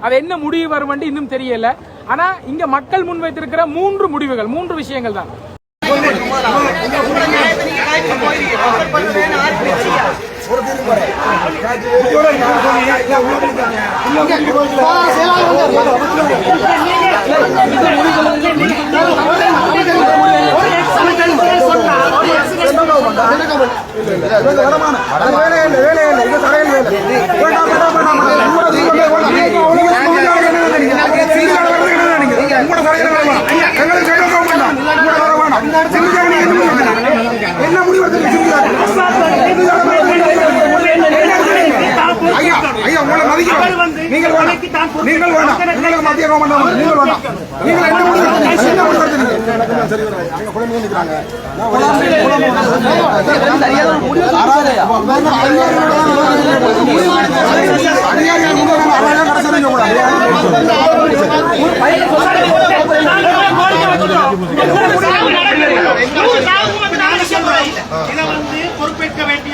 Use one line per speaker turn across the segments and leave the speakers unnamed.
அது என்ன முடிவு வரும் இன்னும் தெரியல ஆனா இங்க மக்கள் முன்வைத்திருக்கிற மூன்று முடிவுகள் மூன்று விஷயங்கள் தான்
ஒரு உங்களோட வேண்டாம் மதிக்கிறோம் நீங்கள் வேணாம் நீங்கள் வேணாம் உங்களுக்கு மத்திய நீங்கள் வேணாம் நீங்கள் என்ன முடிவு என்ன முடிவு எடுத்தீங்க சரி வராது அங்க குழந்தைங்க நிக்கிறாங்க
பொறுப்பேற்க
வேண்டும்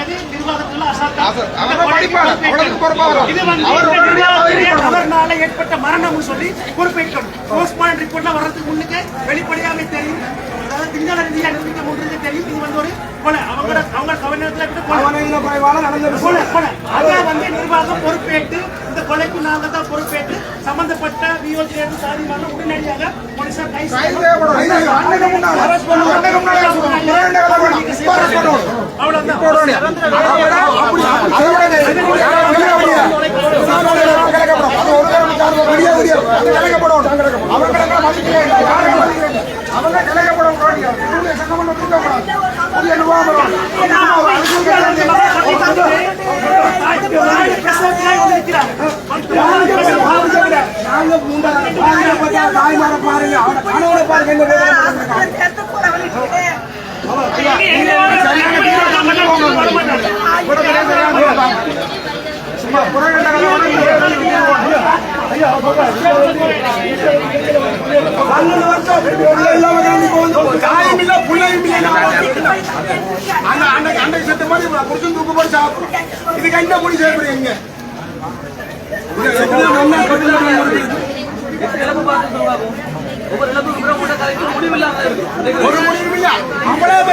அவர்னால ஏற்பட்ட மரணம்னு சொல்லி குறிப்பிட்டணும் போஸ்ட்மார்டம் ரிப்போர்ட்ல வர்றதுக்கு முன்னுக்கு வெளிப்படையாவே தெரியும். நிர்வாகம் பொறுப்பேற்று இந்த கொலைக்கு நாங்க பொறுப்பேற்று சம்பந்தப்பட்ட வியோஜிலிருந்து சாதிமான உடனடியாக போலீசார் அவ்வளவுதான்
பாருங்க அவனை கணவனை பாருங்க சும்மா புறக்கட்டை தாயும் இல்ல பிள்ளையும் இல்ல அந்த அன்னைக்கு அன்னைக்கு செத்த மாதிரி புருஷன் தூக்கு போட்டு சாப்பிடும் இதுக்கு என்ன மொழி செய்யப்படுறீங்க ஒரு முடிவு இல்ல அவ்வளவு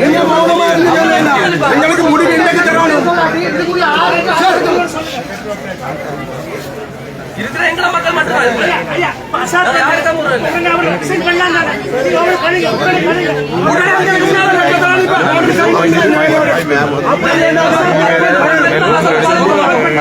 நீங்க மௌனமா இருந்தீங்க எங்களுக்கு முடிவு இன்னைக்கு தரணும்
இருக்கிற எங்களை மக்கள் மட்டும்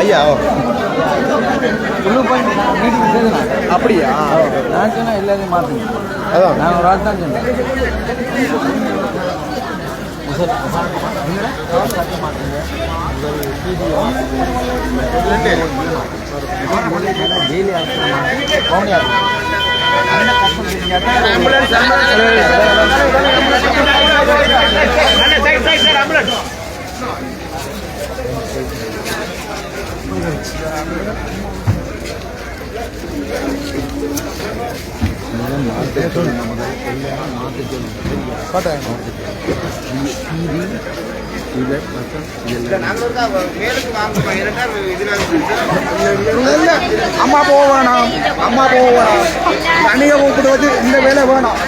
ஐயா
அப்படியா நான் சொன்னா எல்லாத்தையும் மாத்துங்க அதான். நான் ஒரு ஆள் தான் சொன்னேன் டெய்லி ஆம்புலன்ஸ் ஆம்புலன்ஸ் பாட்டாயம்
அம்மா போக வேணாம். அம்மா போக வேணாம். தனியை கூப்பிடுவது இந்த வேலை வேணாம்.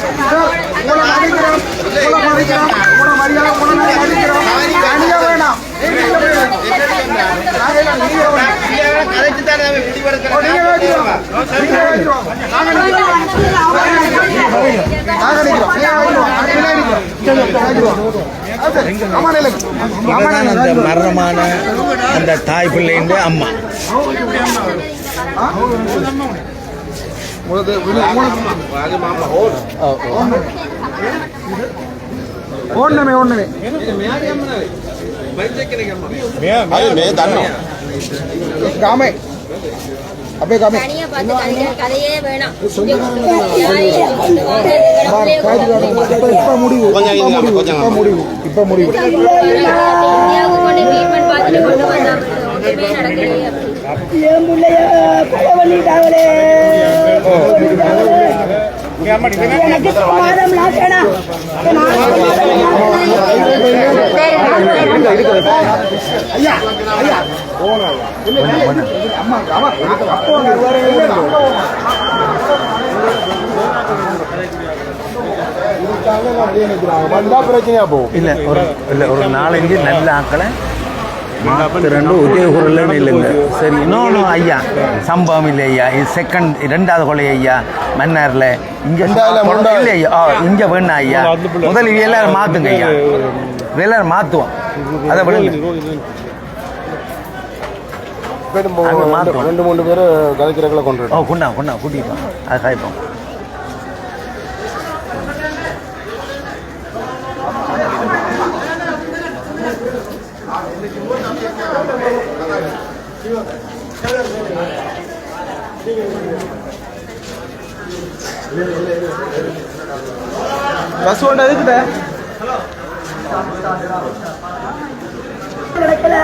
உங்களை மதிக்கிறோம். உங்களை மதிக்கிறோம். உங்களை மரியாதை உங்களை மதிக்கிறோம். வேணாம். நாங்க
நினைக்கிறோம் அந்த. மரணமான அந்த தாய் பிள்ளைன்ற அம்மா.
ஓடணுமே ஓடணுமே காமே. அப்படியே காமே.
கதையே வேணாம்.
முடிவு. முடிவு. முடிவு. இப்ப முடிவு
இந்தியாவுக்கு கொண்டு ட்ரீட்மெண்ட் பார்த்துட்டு கொண்டு வந்தாங்க ஒன்றுமே நடக்கலையே அப்படி
என்
இல்ல ஒரு இல்ல ஒரு நாலஞ்சு நல்ல ஆக்களை ரெண்டு உதயகுரல் இல்லைங்க சரி இன்னொன்று ஐயா. சம்பவம் இல்லை ஐயா. இது செகண்ட் ரெண்டாவது கொலை ஐயா. மன்னார்ல. இங்க. இல்லை ஐயா. இங்க வேணா ஐயா. முதல் இவ எல்லாரும் மாத்துங்க ஐயா. எல்லாரும் மாத்துவோம். அதை மாத்துவோம்.
ரெண்டு மூணு பேர் கதைக்கிறக்களை கொண்டு
ஓ குண்டா குண்டா கூட்டிப்போம் அது காய்ப்போம்
பஸ் ஒன்று எதுக்கிட்ட
கிடைக்கல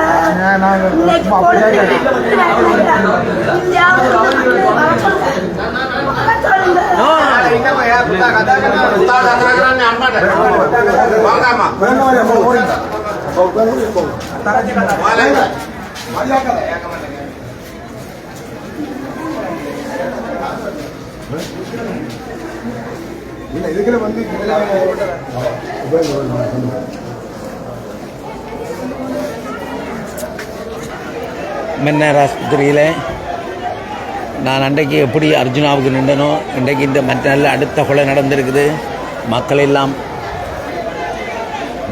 போட்டு
இதுக்குள்ள வந்து
மன்னர் ஆஸ்பத்திரியில் நான் அன்றைக்கு எப்படி அர்ஜுனாவுக்கு நின்றனோ இன்றைக்கு இந்த மற்ற நல்ல அடுத்த கொலை நடந்திருக்குது. மக்கள் எல்லாம்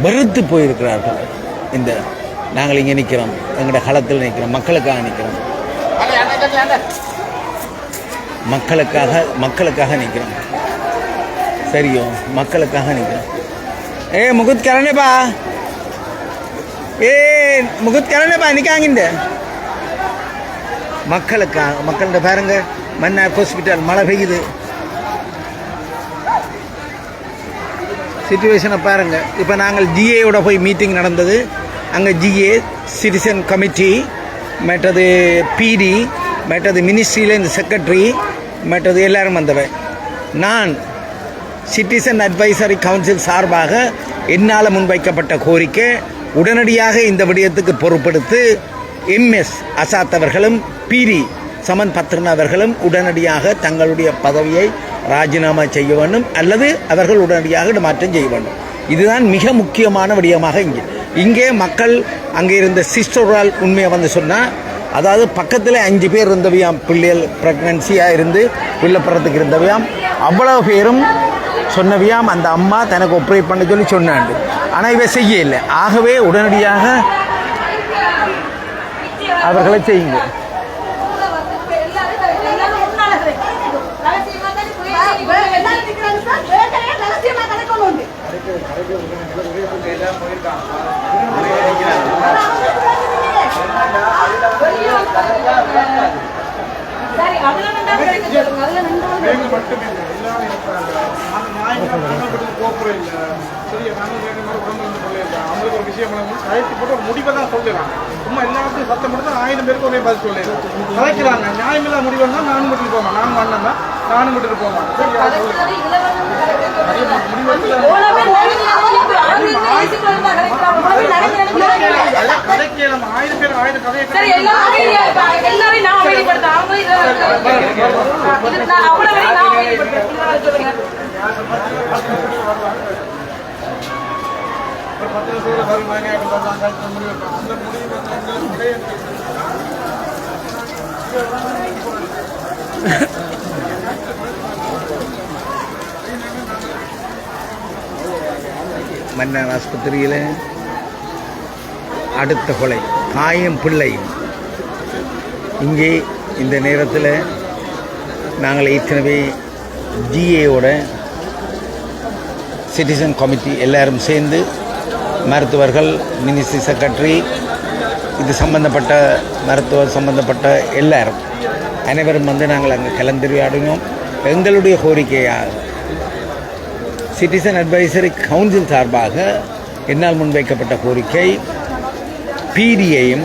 வெறுத்து போயிருக்கிறார்கள். இந்த நாங்கள் இங்கே நிற்கிறோம் எங்களோட களத்தில் நிற்கிறோம் மக்களுக்காக நிற்கிறோம். மக்களுக்காக மக்களுக்காக நிற்கிறோம். சரியோ மக்களுக்காக நிற்கிறேன் ஏ முகுத் கரணேப்பா ஏ முகுத் கரணேப்பா நிற்காங்க மக்களுக்காக மக்கள்கிட்ட பாருங்க. மன்னார் ஹாஸ்பிட்டல் மழை பெய்யுது. சுச்சுவேஷனை பாருங்கள் இப்போ நாங்கள் ஜிஏயோட போய் மீட்டிங் நடந்தது. அங்கே ஜிஏ சிட்டிசன் கமிட்டி மற்றது பிடி மற்றது மினிஸ்ட்ரியில் இந்த செக்ரட்டரி மற்றது எல்லாரும் வந்தவன் நான் சிட்டிசன் அட்வைசரி கவுன்சில் சார்பாக என்னால் முன்வைக்கப்பட்ட கோரிக்கை உடனடியாக இந்த விடயத்துக்கு பொறுப்படுத்து எம்எஸ் அசாத் அவர்களும் பிடி சமன் பத்ரன் அவர்களும் உடனடியாக தங்களுடைய பதவியை ராஜினாமா செய்ய வேண்டும் அல்லது அவர்கள் உடனடியாக மாற்றம் செய்ய வேண்டும். இதுதான் மிக முக்கியமான விடயமாக இங்கே. இங்கே மக்கள் அங்கே இருந்த சிஸ்டரால் உண்மையை வந்து சொன்னால் அதாவது பக்கத்தில் அஞ்சு பேர் இருந்தவையாம் பிள்ளைகள் ப்ரெக்னன்சியாக இருந்து பிள்ளை பிறத்துக்கு இருந்தவையாம் அவ்வளவு பேரும் சொன்னவியாம் அந்த அம்மா தனக்கு ஒப்ரேட் பண்ண சொல்லி சொன்னாண்டு. ஆனால் இவை செய்ய இல்லை ஆகவே உடனடியாக அவர்களை செய்யுங்க.
சரி அதுல நின்றா கிடைக்க சொல்லுங்க. அதுல நின்று
மட்டுமே இல்லை எல்லாமே இருக்கிறாங்க அந்த நாய்கள் நாங்கள் கோப்புறம் இல்லை. சரியா நாங்கள் வேறு மாதிரி உடம்பு இருந்து சொல்லியிருக்கேன். அவங்களுக்கு ஒரு விஷயம் வந்து கழித்து போட்டு ஒரு முடிவை தான் சொல்லிடலாம் சும்மா எல்லாத்தையும் சத்தம் போட்டு தான் ஆயிரம் பேருக்கு ஒரே பதில் சொல்லிடுறோம் கலைக்கிறாங்க நியாயமில்லா முடிவு தான் நானும் விட்டுட்டு போமா நானும் அண்ணன் தான். நானும் விட்டுட்டு போமா
கதைக்கலாம் ஆயிரம் பேர் ஆயிரம் கதையை
சரி எல்லாரும் அமைதியா இருப்பாங்க எல்லாரையும் நான் அமைதிப்படுத்த அவங்க இதை இது
மன்னர் ஆஸ்பத்திரியில் அடுத்த கொலை தாயும் பிள்ளையும் இங்கே இந்த நேரத்தில் நாங்கள் ஏற்கனவே ஜிஏயோட சிட்டிசன் கமிட்டி எல்லாரும் சேர்ந்து மருத்துவர்கள் மினிஸ்ட்ரி செக்ரட்டரி இது சம்பந்தப்பட்ட மருத்துவர் சம்பந்தப்பட்ட எல்லாரும் அனைவரும் வந்து நாங்கள் அங்கே கலந்துரையாடினோம். எங்களுடைய கோரிக்கையாக சிட்டிசன் அட்வைசரி கவுன்சில் சார்பாக என்னால் முன்வைக்கப்பட்ட கோரிக்கை பிடியையும்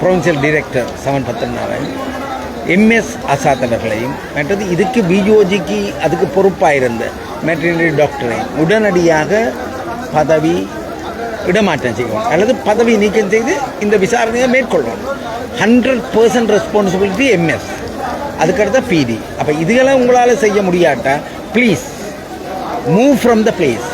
ப்ரொவின்சியல் டிரெக்டர் சமன் பத்தனாவையும் எம்எஸ் ஆசாத் அவர்களையும் மற்றது இதுக்கு பிஜோஜிக்கு அதுக்கு பொறுப்பாக இருந்த மெட்டர்னரி டாக்டரையும் உடனடியாக பதவி இடமாற்றம் செய்வோம் அல்லது பதவி நீக்கம் செய்து இந்த விசாரணையை மேற்கொள்வோம் ஹண்ட்ரட் பர்சன்ட் ரெஸ்பான்சிபிலிட்டி எம்எஸ் அதுக்கடுத்த பிடி அப்போ இதுகளை உங்களால் செய்ய முடியாட்டா? Please move from
the place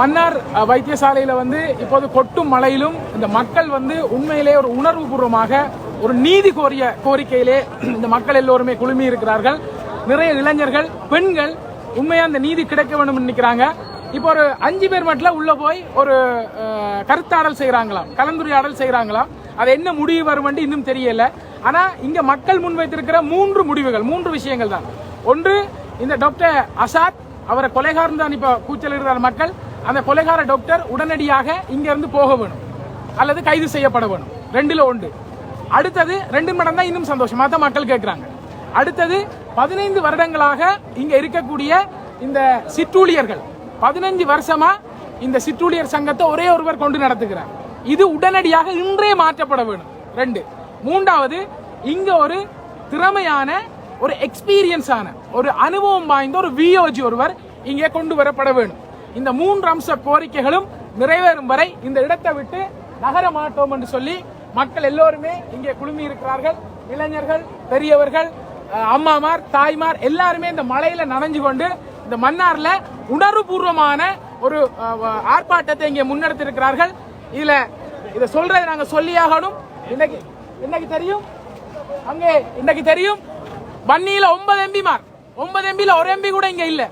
Mannar வைத்தியசாலையில் வந்து இப்போது கொட்டும் மழையிலும் இந்த மக்கள் வந்து உண்மையிலே ஒரு உணர்வுபூர்வமாக ஒரு நீதி கோரிய கோரிக்கையிலே இந்த மக்கள் எல்லோருமே குழுமி இருக்கிறார்கள். நிறைய இளைஞர்கள் பெண்கள் உண்மையாக அந்த நீதி கிடைக்க வேண்டும் நினைக்கிறாங்க. இப்போ ஒரு அஞ்சு பேர் மட்டும் உள்ள போய் ஒரு கருத்தாடல் செய்கிறாங்களாம் கலந்துரையாடல் செய்கிறாங்களாம் அது என்ன முடிவு வரும் இன்னும் தெரியல. ஆனா இங்க மக்கள் முன்வைத்திருக்கிற மூன்று முடிவுகள் மூன்று விஷயங்கள் தான். ஒன்று இந்த டாக்டர் அசாத் அவரை கொலைகாரன் தான் இப்ப கூச்சலிடுறார் மக்கள். அந்த கொலைகார டாக்டர் உடனடியாக இங்க இருந்து போக வேணும் அல்லது கைது செய்யப்பட வேணும். ரெண்டுல ஒன்று. அடுத்தது ரெண்டு மடம் தான் இன்னும் சந்தோஷமா. தான் மக்கள் கேட்கிறாங்க. அடுத்தது பதினைந்து வருடங்களாக இங்க இருக்கக்கூடிய இந்த சிற்றூழியர்கள் பதினஞ்சு வருஷமா இந்த சிற்றூழியர் சங்கத்தை ஒரே ஒருவர் கொண்டு நடத்துகிறார். இது உடனடியாக இன்றே மாற்றப்பட வேணும் ரெண்டு. மூன்றாவது இங்க ஒரு திறமையான ஒரு எக்ஸ்பீரியன்ஸான ஒரு அனுபவம் வாய்ந்த ஒரு வியோஜி ஒருவர் இங்கே கொண்டு வரப்பட வேண்டும். இந்த மூன்று அம்ச கோரிக்கைகளும் நிறைவேறும் வரை இந்த இடத்தை விட்டு நகர மாட்டோம் என்று சொல்லி மக்கள் எல்லோருமே இங்கே குழுமி இருக்கிறார்கள். இளைஞர்கள் பெரியவர்கள் அம்மாமார் தாய்மார் எல்லாருமே இந்த மலையில நனைஞ்சு கொண்டு இந்த மன்னார்ல உணர்வுபூர்வமான ஒரு ஆர்ப்பாட்டத்தை இங்கே முன்னெடுத்திருக்கிறார்கள். இதில் இதுல இதை சொல்றதை நாங்கள் சொல்லியாகணும். இன்னைக்கு இன்னைக்கு தெரியும்? அங்கே இன்னைக்கு தெரியும்? வன்னியில ஒன்பது எம்பிமார். ஒன்பது எம்பியில் ஒரு எம்பி கூட இங்க இல்ல.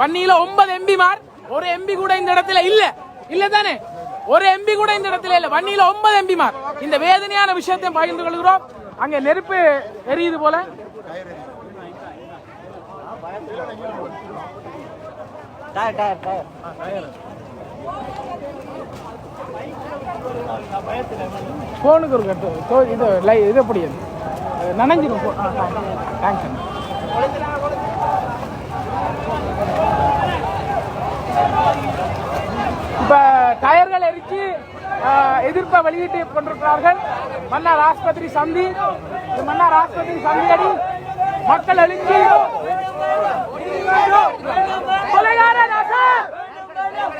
வன்னியில ஒன்பது எம்பிமார் ஒரு எம்பி கூட இந்த இடத்துல இல்ல. இல்ல தானே? ஒரு எம்பி கூட இந்த இடத்துல இல்ல. வன்னியில ஒன்பது எம்பிமார். இந்த வேதனையான விஷயத்தை பகிர்ந்து கொள்கிறோம். அங்க நெருப்பு எரியுது போல. போனுக்கு ஒரு கட்டு. இது லை இது எப்படி? அது போ- தேங்க்ஸ் இப்போ டயர்கள் எரிச்சு எதிர்ப்பை வெளியிட்டு கொண்டிருக்கிறார்கள். மன்னார் ஆஸ்பத்திரி சந்தி மன்னார் ஆஸ்பத்திரி சந்தியடி மக்கள் எழுச்சி